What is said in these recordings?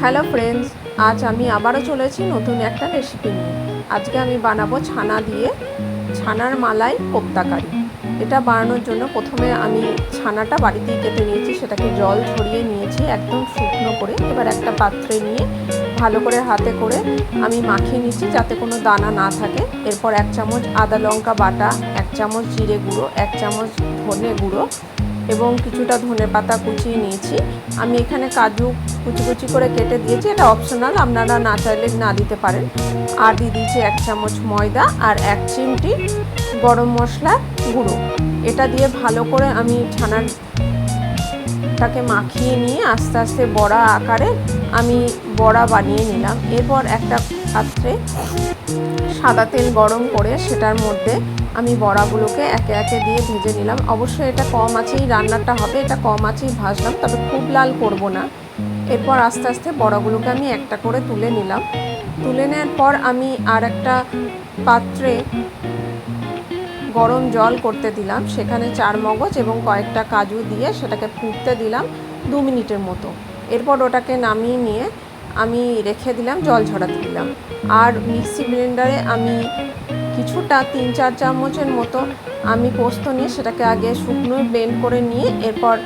Hello friends আজ আমি আবারও চলেছি নতুন একটা রেসিপি নিয়ে। আজকে আমি বানাবো ছানা দিয়ে ছানার মালাই কোপ্তাকারি এটা বানানোর জন্য প্রথমে আমি ছানাটা বাড়িতেই কেটে নিয়েছি, সেটাকে জল ঝরিয়ে নিয়েছি একদম শুকনো করে। এবার একটা পাত্রে নিয়ে ভালো করে হাতে করে আমি মাখিয়ে নিচ্ছি যাতে কোনো দানা না থাকে। এরপর এক চামচ আদা লঙ্কা বাটা, এক চামচ জিরে গুঁড়ো, এক চামচ ধনে গুঁড়ো এবং কিছুটা ধনে পাতা কুচিয়ে নিয়েছি। আমি এখানে কাজু কুচি কুচি করে কেটে দিয়েছি। এটা অপশনাল আপনারা না চাইলে না দিতে পারেন। আর দিয়ে দিয়েছি এক চামচ ময়দা আর এক চিমটি গরম মশলা গুঁড়ো। এটা দিয়ে ভালো করে আমি ছানার টাকে মাখিয়ে নিয়ে আস্তে আস্তে বড়া আকারে আমি বড়া বানিয়ে নিলাম। এরপর একটা পাত্রে সাদা তেল গরম করে সেটার মধ্যে আমি বড়াগুলোকে একে একে দিয়ে ভেজে নিলাম। অবশ্যই এটা কম আছেই রান্নাটা হবে, এটা কম আছেই ভাজলাম, তবে খুব লাল করব না। এরপর আস্তে আস্তে বড়াগুলোকে আমি একটা করে তুলে নিলাম। তুলে নেওয়ার পর আমি আর একটা পাত্রে গরম জল করতে দিলাম, সেখানে চার মগজ এবং কয়েকটা কাজু দিয়ে সেটাকে ফুটতে দিলাম দু মিনিটের মতো। এরপর ওটাকে নামিয়ে নিয়ে আমি রেখে দিলাম, জল ঝরাতে দিলাম। আর মিক্সি ব্লেন্ডারে আমি কিছুটা তিন চার চামচের মতো আমি পোস্ত নিয়ে সেটাকে আগে শুকনো ব্লেন্ড করে নিয়ে এরপর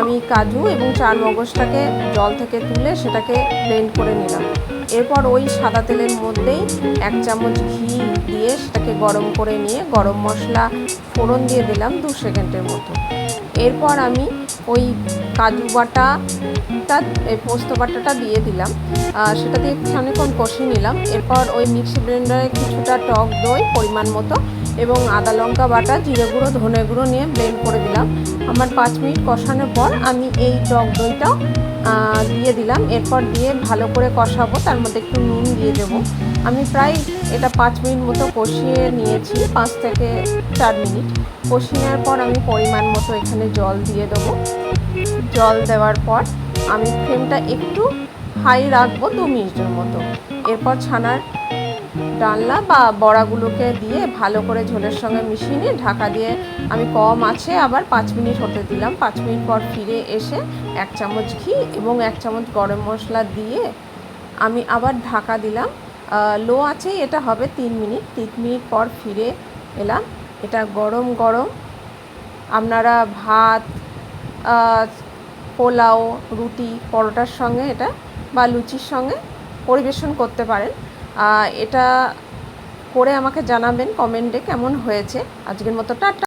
আমি কাজু এবং চার মগজটাকে জল থেকে তুলে সেটাকে ব্লেন্ড করে নিলাম। এরপর ওই সাদা তেলের মধ্যেই এক চামচ ঘি দিয়ে সেটাকে গরম করে নিয়ে গরম মশলা ফোড়ন দিয়ে দিলাম দু সেকেন্ডের মতো। এরপর আমি ওই কাজু বাটাটা এই পোস্ত বাটাটা দিয়ে দিলাম। সেটা দিয়ে খানিক্ষণ কষিয়ে নিলাম। এরপর ওই মিক্সি ব্লেন্ডারে কিছুটা টক দই পরিমাণ মতো এবং আদা লঙ্কা বাটা জিরে গুঁড়ো ধনে গুঁড়ো নিয়ে ব্লেন্ড করে দিলাম। আমার পাঁচ মিনিট কষানোর পর আমি এই টক দইটাও আহ, দিয়ে দিলাম। এরপর দিয়ে ভালো করে কষাবো তার মধ্যে একটু নুন দিয়ে দেবো। আমি প্রায় এটা পাঁচ মিনিট মতো কষিয়ে নিয়েছি পাঁচ থেকে চার মিনিট। কষিয়ে নেওয়ার পর আমি পরিমাণ মতো এখানে জল দিয়ে দেবো। জল দেওয়ার পর আমি ফ্লেমটা একটু হাই রাখব দু মিনিটের মতো। এরপর ছানার ডালনা বা বড়াগুলোকে দিয়ে ভালো করে ঝোলের সঙ্গে মিশিয়ে নিয়ে ঢাকা দিয়ে আমি কম আছে, আবার পাঁচ মিনিট হতে দিলাম। পাঁচ মিনিট পর ফিরে এসে এক চামচ ঘি এবং এক চামচ গরম মশলা দিয়ে আমি আবার ঢাকা দিলাম। লো আছে, এটা হবে তিন মিনিট। তিন মিনিট পর ফিরে এলাম। এটা গরম গরম। আপনারা ভাত পোলাও, রুটি, পরোটার সঙ্গে এটা বা লুচির সঙ্গে পরিবেশন করতে পারেন। এটা করে আমাকে জানাবেন কমেন্টে কেমন হয়েছে। আজকের মতো টাটা।